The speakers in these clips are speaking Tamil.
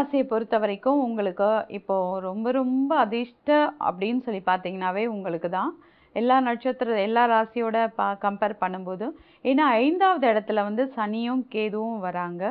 ராசியை பொறுத்த வரைக்கும் உங்களுக்கு இப்போ ரொம்ப ரொம்ப அதிர்ஷ்ட அப்படின்னு சொல்லி பார்த்தீங்கன்னாவே உங்களுக்கு தான் எல்லா நட்சத்திர எல்லா ராசியோட பா கம்பேர் பண்ணும்போது. ஏன்னா ஐந்தாவது இடத்துல வந்து சனியும் கேதுவும் வராங்க.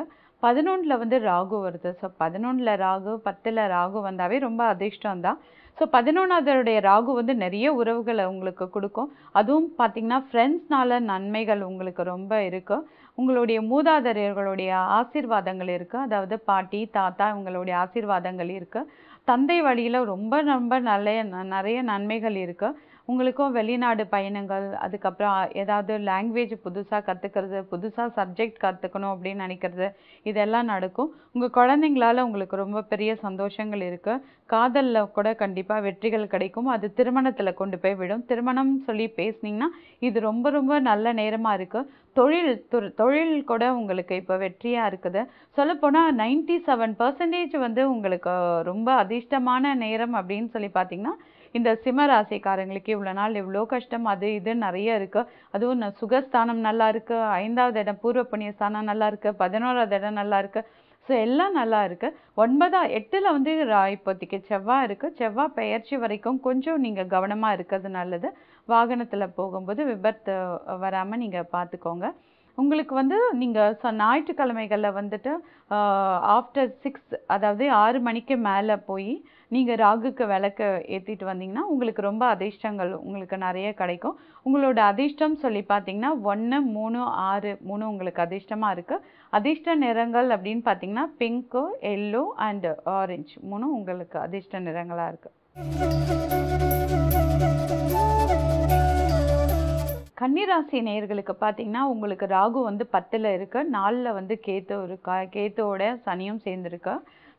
பதினொன்றில் வந்து ராகு வருது. ஸோ பதினொன்றில் ராகு பத்தில் ராகு வந்தாவே ரொம்ப அதிர்ஷ்டம் தான் ஸோ பதினொன்றாவதருடைய ராகு வந்து நிறைய உறவுகளை உங்களுக்கு கொடுக்கும். அதுவும் பார்த்தீங்கன்னா ஃப்ரெண்ட்ஸ்னால நன்மைகள் உங்களுக்கு ரொம்ப இருக்கும் உங்களுடைய மூதாதையர்களுடைய ஆசீர்வாதங்கள் இருக்குது அதாவது பாட்டி தாத்தா இவங்களுடைய ஆசீர்வாதங்கள் இருக்குது தந்தை வழியில் ரொம்ப ரொம்ப நல்ல நிறைய நன்மைகள் இருக்குது உங்களுக்கும் வெளிநாடு பயணங்கள் அதுக்கப்புறம் ஏதாவது லாங்குவேஜ் புதுசாக கற்றுக்கிறது புதுசாக சப்ஜெக்ட் கற்றுக்கணும் அப்படின்னு நினைக்கிறது இதெல்லாம் நடக்கும். உங்கள் குழந்தைங்களால உங்களுக்கு ரொம்ப பெரிய சந்தோஷங்கள் இருக்குது காதலில் கூட கண்டிப்பாக வெற்றிகள் கிடைக்கும். அது திருமணத்தில் கொண்டு போய் விடும். திருமணம் சொல்லி பேசுனீங்கன்னா இது ரொம்ப ரொம்ப நல்ல நேரமாக இருக்குது தொழில் துற தொழில் கூட உங்களுக்கு இப்போ வெற்றியாக இருக்குது. சொல்லப்போனால் நைன்டி செவன் பர்சன்டேஜ் வந்து உங்களுக்கு ரொம்ப அதிர்ஷ்டமான நேரம் அப்படின்னு சொல்லி பார்த்தீங்கன்னா இந்த சிம்ம ராசிக்காரங்களுக்கு இவ்வளோ நாள் இவ்வளோ கஷ்டம் அது இது நிறைய இருக்குது அதுவும் ந- சுகஸ்தானம் நல்லா இருக்குது ஐந்தாவது இடம் பூர்வ புண்ணிய ஸ்தானம் நல்லா இருக்குது பதினோராவது இடம் நல்லா இருக்குது ஸோ எல்லாம் நல்லா இருக்குது ஒன்பதா எட்டில் வந்து ரா- இப்போதைக்கு செவ்வாய் இருக்குது செவ்வாய் பெயர்ச்சி வரைக்கும் கொஞ்சம் நீங்கள் கவனமாக இருக்கிறது நல்லது. வாகனத்தில் போகும்போது விபத்து வராமல் நீங்கள் பார்த்துக்கோங்க உங்களுக்கு வந்து நீங்கள் ச ஞாயிற்றுக்கிழமைகளில் வந்துட்டு ஆஃப்டர் சிக்ஸ் அதாவது ஆறு மணிக்கு மேலே போய் நீங்கள் ராகுக்கு விளக்கு ஏற்றிட்டு வந்தீங்கன்னா உங்களுக்கு ரொம்ப அதிர்ஷ்டங்கள் உங்களுக்கு நிறைய கிடைக்கும். உங்களோட அதிர்ஷ்டம் சொல்லி பார்த்தீங்கன்னா ஒன்று மூணு ஆறு மூணு உங்களுக்கு அதிர்ஷ்டமாக இருக்குது அதிர்ஷ்ட நிறங்கள் அப்படின்னு பார்த்தீங்கன்னா பிங்க்கு எல்லோ அண்டு ஆரஞ்சு மூணும் உங்களுக்கு அதிர்ஷ்ட நிறங்களாக இருக்குது கன்னிராசி நேயர்களுக்கு பார்த்தீங்கன்னா உங்களுக்கு ராகு வந்து பத்தில் இருக்கு. நாலில் வந்து கேத்து இருக்கா கேத்துவோட சனியும் சேர்ந்துருக்கு.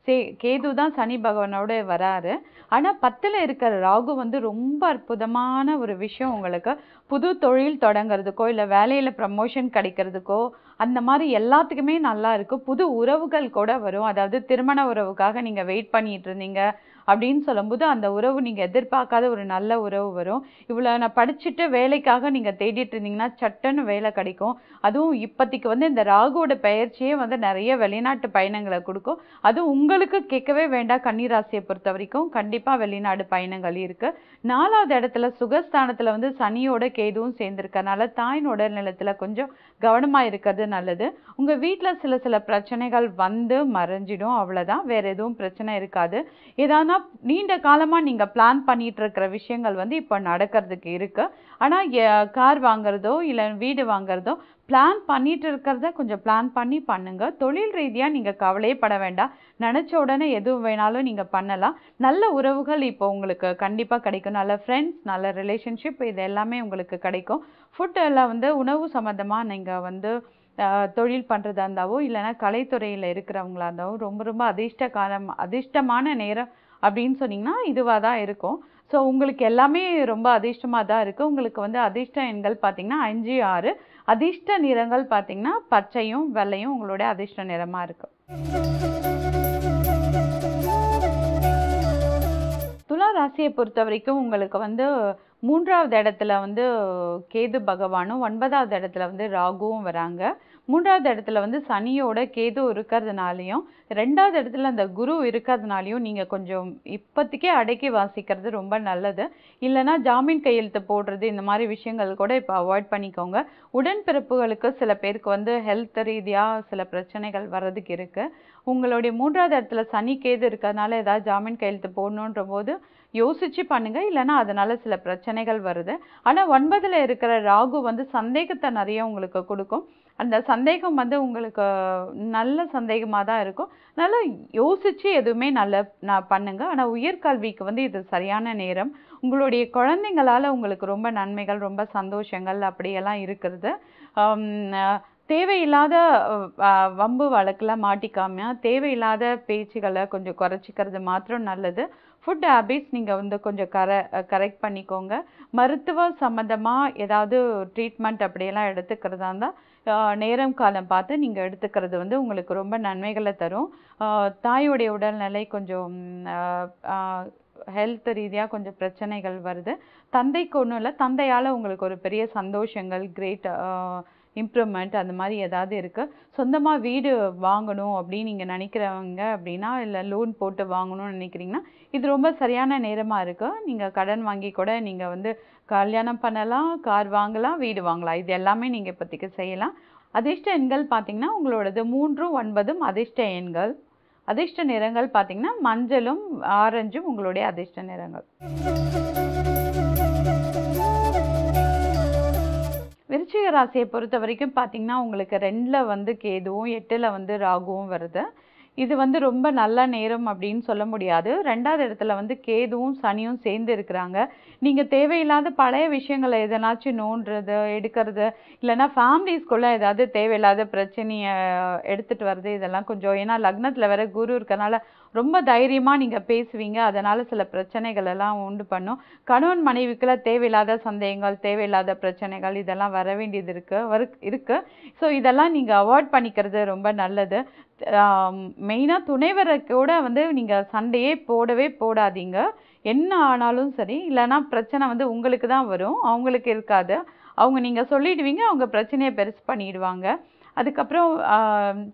சே கேது தான் சனி பகவானோட வராரு. ஆனால் பத்தில் இருக்கிற ராகு வந்து ரொம்ப அற்புதமான ஒரு விஷயம் உங்களுக்கு. புது தொழில் தொடங்குறதுக்கோ இல்லை வேலையில் ப்ரமோஷன் கிடைக்கிறதுக்கோ அந்த மாதிரி எல்லாத்துக்குமே நல்லா இருக்கும் புது உறவுகள் கூட வரும். அதாவது திருமண உறவுக்காக நீங்கள் வெயிட் பண்ணிட்டு இருந்தீங்க. அப்படின்னு சொல்லும்போது அந்த உறவு நீங்கள் எதிர்பார்க்காத ஒரு நல்ல உறவு வரும். இவ்வளோ நான் படிச்சுட்டு வேலைக்காக நீங்கள் தேடிட்டு இருந்தீங்கன்னா சட்டன்னு வேலை கிடைக்கும். அதுவும் இப்போதைக்கு வந்து இந்த ராகுவோட பெயர்ச்சியே வந்து நிறைய வெளிநாட்டு பயணங்களை கொடுக்கும். அதுவும் உங்களுக்கு கேட்கவே வேண்டாம். கன்னிராசியை பொறுத்த வரைக்கும் கண்டிப்பாக வெளிநாடு பயணங்கள் இருக்குது நாலாவது இடத்துல சுகஸ்தானத்தில் வந்து சனியோட கேதுவும் சேர்ந்துருக்கனால தாயின் உடல் நிலத்தில் கொஞ்சம் கவனமாக இருக்கிறது நல்லது. உங்கள் வீட்டில் சில சில பிரச்சனைகள் வந்து மறைஞ்சிடும். அவ்வளோதான் வேறு எதுவும் பிரச்சனை இருக்காது. ஏதானா நீண்ட காலமாக நீங்கள் பிளான் பண்ணிட்டு இருக்கிற விஷயங்கள் வந்து இப்போ நடக்கிறதுக்கு இருக்கு. ஆனால் கார் வாங்குறதோ இல்லை வீடு வாங்குறதோ பிளான் பண்ணிட்டு இருக்கிறத கொஞ்சம் பிளான் பண்ணி பண்ணுங்க. தொழில் ரீதியாக நீங்கள் கவலையே பட வேண்டாம். நினச்ச உடனே எது வேணாலும் நீங்கள் பண்ணலாம். நல்ல உறவுகள் இப்போ உங்களுக்கு கண்டிப்பாக கிடைக்கும். நல்ல ஃப்ரெண்ட்ஸ் நல்ல ரிலேஷன்ஷிப் இது எல்லாமே உங்களுக்கு கிடைக்கும். ஃபுட் எல்லாம் வந்து உணவு சம்மந்தமாக நீங்கள் வந்து ஆஹ், தொழில் பண்ணுறதா இருந்தாவோ இல்லைன்னா கலைத்துறையில் இருக்கிறவங்களா இருந்தாவோ ரொம்ப ரொம்ப அதிர்ஷ்ட காலம் அதிர்ஷ்டமான நேரம் அப்படின்னு சொன்னீங்கன்னா இதுவாக தான் இருக்கும். ஸோ உங்களுக்கு எல்லாமே ரொம்ப அதிர்ஷ்டமாக தான் இருக்குது உங்களுக்கு வந்து அதிர்ஷ்ட எண்கள் பார்த்தீங்கன்னா அஞ்சு ஆறு. அதிர்ஷ்ட நிறங்கள் பார்த்தீங்கன்னா பச்சையும் வெள்ளையும் உங்களுடைய அதிர்ஷ்ட நிறமாக இருக்குது துலா ராசியை பொறுத்த வரைக்கும் உங்களுக்கு வந்து மூன்றாவது இடத்துல வந்து கேது பகவானும் ஒன்பதாவது இடத்துல வந்து ராகுவும் வராங்க. மூன்றாவது இடத்துல வந்து சனியோட கேது இருக்கிறதுனாலையும் ரெண்டாவது இடத்துல அந்த குரு இருக்கிறதுனாலையும் நீங்கள் கொஞ்சம் இப்போதைக்கே அடக்கி வாசிக்கிறது ரொம்ப நல்லது. இல்லைன்னா ஜாமீன் கையெழுத்து போடுறது இந்த மாதிரி விஷயங்கள் கூட இப்போ அவாய்ட் பண்ணிக்கோங்க. உடன்பிறப்புகளுக்கு சில பேருக்கு வந்து ஹெல்த் ரீதியாக சில பிரச்சனைகள் வர்றதுக்கு இருக்குது உங்களுடைய மூன்றாவது இடத்துல சனி கேது இருக்கிறதுனால ஏதாவது ஜாமீன் கையெழுத்து போடணுன்ற போது யோசிச்சு பண்ணுங்க. இல்லைன்னா அதனால சில பிரச்சனைகள் வருது. ஆனால் ஒன்பதில் இருக்கிற ராகு வந்து சந்தேகத்தை நிறைய உங்களுக்கு கொடுக்கும். அந்த சந்தேகம் வந்து உங்களுக்கு நல்ல சந்தேகமாக தான் இருக்கும். நல்லா யோசித்து எதுவுமே நல்ல நான் பண்ணுங்கள் ஆனால் உயர்கல்விக்கு வந்து இது சரியான நேரம். உங்களுடைய குழந்தைங்களால உங்களுக்கு ரொம்ப நன்மைகள் ரொம்ப சந்தோஷங்கள் அப்படியெல்லாம் இருக்கிறது தேவையில்லாத வம்பு வழக்கில் மாட்டிக்காமல் தேவையில்லாத பேச்சுகளை கொஞ்சம் குறைச்சிக்கிறது மாத்திரம் நல்லது. ஃபுட் ஹேபிட்ஸ் நீங்கள் வந்து கொஞ்சம் கர கரெக்ட் பண்ணிக்கோங்க. மருத்துவ சம்மந்தமாக ஏதாவது ட்ரீட்மெண்ட் அப்படியெல்லாம் எடுத்துக்கிறதா இருந்தால் நேரம் காலம் பார்த்து நீங்கள் எடுத்துக்கிறது வந்து உங்களுக்கு ரொம்ப நன்மைகளை தரும். தாயோடைய தாயுடைய உடல்நிலை கொஞ்சம் ஹெல்த் ரீதியாக கொஞ்சம் பிரச்சனைகள் வருது. தந்தைக்கு ஒன்றும் இல்லை தந்தையால் உங்களுக்கு ஒரு பெரிய சந்தோஷங்கள் கிரேட் இம்ப்ரூவ்மெண்ட் அந்த மாதிரி ஏதாவது இருக்குது சொந்தமாக வீடு வாங்கணும் அப்படின்னு நீங்கள் நினைக்கிறவங்க அப்படின்னா இல்லை லோன் போட்டு வாங்கணும்னு நினைக்கிறீங்கன்னா இது ரொம்ப சரியான நேரமாக இருக்குது நீங்கள் கடன் வாங்கி கூட நீங்கள் வந்து கல்யாணம் பண்ணலாம் கார் வாங்கலாம் வீடு வாங்கலாம். இது எல்லாமே நீங்கள் இப்போதைக்கு செய்யலாம். அதிர்ஷ்ட எண்கள் பார்த்தீங்கன்னா உங்களோடது மூன்றும் ஒன்பதும் அதிர்ஷ்ட எண்கள். அதிர்ஷ்ட நிறங்கள் பார்த்தீங்கன்னா மஞ்சளும் ஆரஞ்சும் உங்களுடைய அதிர்ஷ்ட நிறங்கள். விருச்சிக ராசியை பொறுத்த வரைக்கும் பார்த்தீங்கன்னா உங்களுக்கு ரெண்டில் வந்து கேதுவும் எட்டில் வந்து ராகுவும் வருது. இது வந்து ரொம்ப நல்ல நேரம் அப்படின்னு சொல்ல முடியாது. ரெண்டாவது இடத்துல வந்து கேதுவும் சனியும் சேர்ந்து இருக்கிறாங்க. நீங்கள் தேவையில்லாத பழைய விஷயங்களை எதனாச்சும் நோண்டுறது எடுக்கிறது இல்லைன்னா ஃபேமிலிஸ்குள்ளே ஏதாவது தேவையில்லாத பிரச்சனையை எடுத்துகிட்டு வர்றது இதெல்லாம் கொஞ்சம் ஏன்னா லக்னத்தில் வேற குரு இருக்கனால ரொம்ப தைரியமாக நீங்கள் பேசுவீங்க. அதனால் சில பிரச்சனைகள் எல்லாம் உண்டு பண்ணும். கணவன் மனைவிக்குள்ள தேவையில்லாத சந்தேகங்கள் தேவையில்லாத பிரச்சனைகள் இதெல்லாம் வர வேண்டியது இருக்கு வரு இருக்கு. ஸோ இதெல்லாம் நீங்கள் அவாய்ட் பண்ணிக்கிறது ரொம்ப நல்லது. மெயினாக துணைவரை கூட வந்து நீங்கள் சண்டையே போடவே போடாதீங்க. என்ன ஆனாலும் சரி இல்லைன்னா பிரச்சனை வந்து உங்களுக்கு தான் வரும். அவங்களுக்கு இருக்காது. அவங்க நீங்கள் சொல்லிடுவீங்க அவங்க பிரச்சனையை பெருசு பண்ணிடுவாங்க. அதுக்கப்புறம்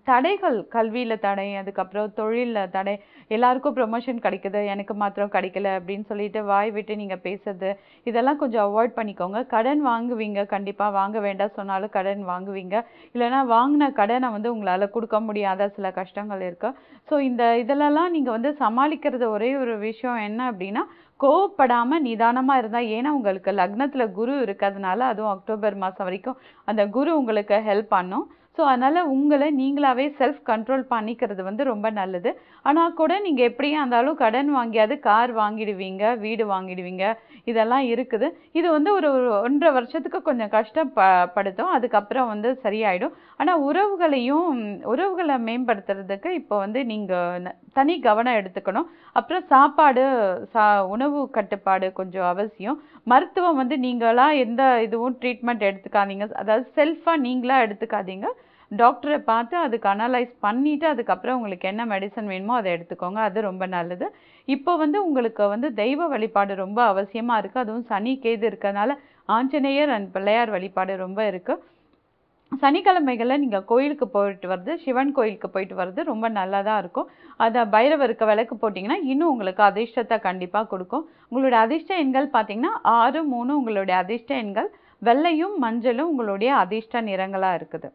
தடைகள் கல்வியில் தடை அதுக்கப்புறம் தொழிலில் தடை எல்லாருக்கும் ப்ரொமோஷன் கிடைக்குது எனக்கு மாத்திரம் கிடைக்கல அப்படின்னு சொல்லிட்டு வாய் விட்டு நீங்கள் பேசுறது இதெல்லாம் கொஞ்சம் அவாய்ட் பண்ணிக்கோங்க. கடன் வாங்குவீங்க கண்டிப்பாக வாங்க வேண்டாம் சொன்னாலும் கடன் வாங்குவீங்க. இல்லைன்னா வாங்கின கடனை வந்து உங்களால் கொடுக்க முடியாத சில கஷ்டங்கள் இருக்குது ஸோ இந்த இதிலலாம் நீங்கள் வந்து சமாளிக்கிறது ஒரே ஒரு விஷயம் என்ன அப்படின்னா கோவப்படாமல் நிதானமாக இருந்தால் ஏன்னா உங்களுக்கு லக்னத்தில் குரு இருக்கிறதுனால அதுவும் அக்டோபர் மாதம் வரைக்கும் அந்த குரு உங்களுக்கு ஹெல்ப் பண்ணும். ஸோ அதனால் உங்களை நீங்களாவே செல்ஃப் கண்ட்ரோல் பண்ணிக்கிறது வந்து ரொம்ப நல்லது. ஆனால் கூட நீங்கள் எப்படியா இருந்தாலும் கடன் வாங்கியாவது கார் வாங்கிடுவீங்க வீடு வாங்கிடுவீங்க இதெல்லாம் இருக்குது. இது வந்து ஒரு ஒரு ஒன்றரை வருஷத்துக்கு கொஞ்சம் கஷ்டப்படுத்தும் அதுக்கப்புறம் வந்து சரியாயிடும். ஆனால் உறவுகளையும் உறவுகளை மேம்படுத்துறதுக்கு இப்போ வந்து நீங்கள் தனி கவனம் எடுத்துக்கணும். அப்புறம் சாப்பாடு சா உணவு கட்டுப்பாடு கொஞ்சம் அவசியம். மருத்துவம் வந்து நீங்களா எந்த இதுவும் ட்ரீட்மெண்ட் எடுத்துக்காதீங்க. அதாவது செல்ஃபாக நீங்களா எடுத்துக்காதீங்க. டாக்டரை பார்த்து அதுக்கு அனலைஸ் பண்ணிவிட்டு அதுக்கப்புறம் உங்களுக்கு என்ன மெடிசன் வேணுமோ அதை எடுத்துக்கோங்க. அது ரொம்ப நல்லது. இப்போ வந்து உங்களுக்கு வந்து தெய்வ வழிபாடு ரொம்ப அவசியமாக இருக்குது அதுவும் சனி கேது இருக்கிறதுனால ஆஞ்சநேயர் அண்ட் பிள்ளையார் வழிபாடு ரொம்ப இருக்குது சனிக்கிழமைகளில் நீங்கள் கோயிலுக்கு போயிட்டு வர்றது சிவன் கோயிலுக்கு போயிட்டு வர்றது ரொம்ப நல்லா தான் இருக்கும். அதை பைரவருக்கு விளக்கு போட்டிங்கன்னா இன்னும் உங்களுக்கு அதிர்ஷ்டத்தை கண்டிப்பாக கொடுக்கும். உங்களுடைய அதிர்ஷ்ட எண்கள் பார்த்தீங்கன்னா ஆறு மூணு உங்களுடைய அதிர்ஷ்ட எண்கள் வெள்ளையும் மஞ்சளும் உங்களுடைய அதிர்ஷ்ட நிறங்களாக இருக்குது.